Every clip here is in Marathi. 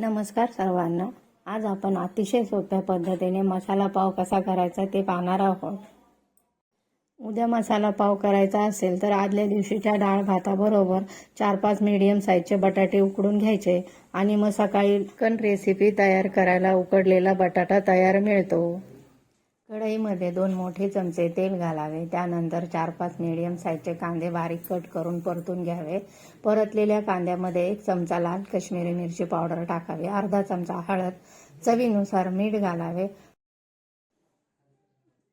नमस्कार सर्वांना. आज आपण अतिशय सोप्या पद्धतीने मसाला पाव कसा करायचा ते पाहणार आहोत. उद्या मसाला पाव करायचा असेल तर आदल्या दिवशीच्या डाळ भाताबरोबर चार पाच मीडियम साईजचे बटाटे उकडून घ्यायचे आणि मग सकाळी कण रेसिपी तयार करायला उकडलेला बटाटा तयार मिळतो. कढईमध्ये दोन मोठे चमचे तेल घालावे. त्यानंतर चार पाच मिडियम साईजचे कांदे बारीक कट करून परतून घ्यावे. परतलेल्या कांद्यामध्ये एक चमचा लाल काश्मीरी मिरची पावडर टाकावी. अर्धा चमचा हळद चवीनुसार मीठ घालावे.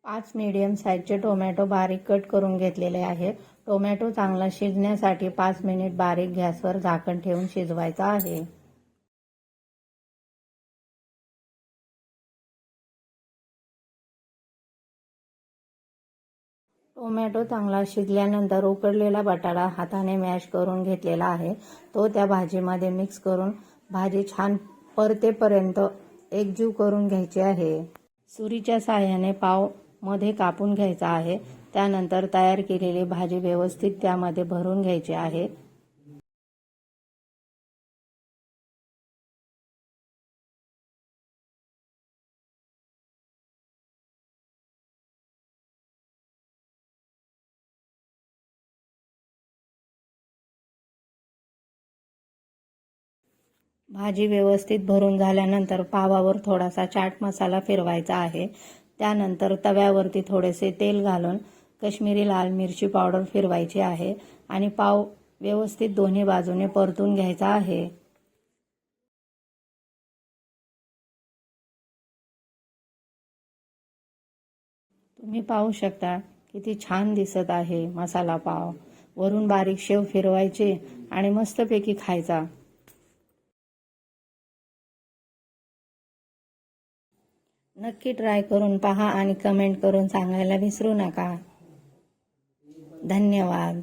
पाच मीडियम साईजचे टोमॅटो बारीक कट करून घेतलेले आहे. टोमॅटो चांगला शिजण्यासाठी पाच मिनिट बारीक गॅसवर झाकण ठेवून शिजवायचा आहे. टोमॅटो चांगला शिजल्यानंतर उकडलेला बटाटा हाताने मॅश करून घेतलेला आहे. तो त्या भाजीमध्ये मिक्स करून भाजी छान परतेपर्यंत एकजीव करून घ्यायची आहे. सुरीच्या साह्याने पावमध्ये कापून घ्यायचा आहे. त्यानंतर तयार केलेली भाजी व्यवस्थित त्यामध्ये भरून घ्यायची आहे. भाजी व्यवस्थित भरून झाल्यानंतर पावावर थोडासा चाट मसाला फिरवायचा आहे. त्यानंतर तव्यावरती थोडेसे तेल घालून कश्मीरी लाल मिरची पावडर फिरवायची आहे आणि पाव व्यवस्थित दोन्ही बाजूने परतून घ्यायचा आहे. तुम्ही पाहू शकता किती छान दिसत आहे मसाला पाव. वरून बारीक शेव फिरवायचे आणि मस्तपैकी खायचा. नक्की ट्राय करून पहा आणि कमेंट करून सांगायला विसरू नका. धन्यवाद.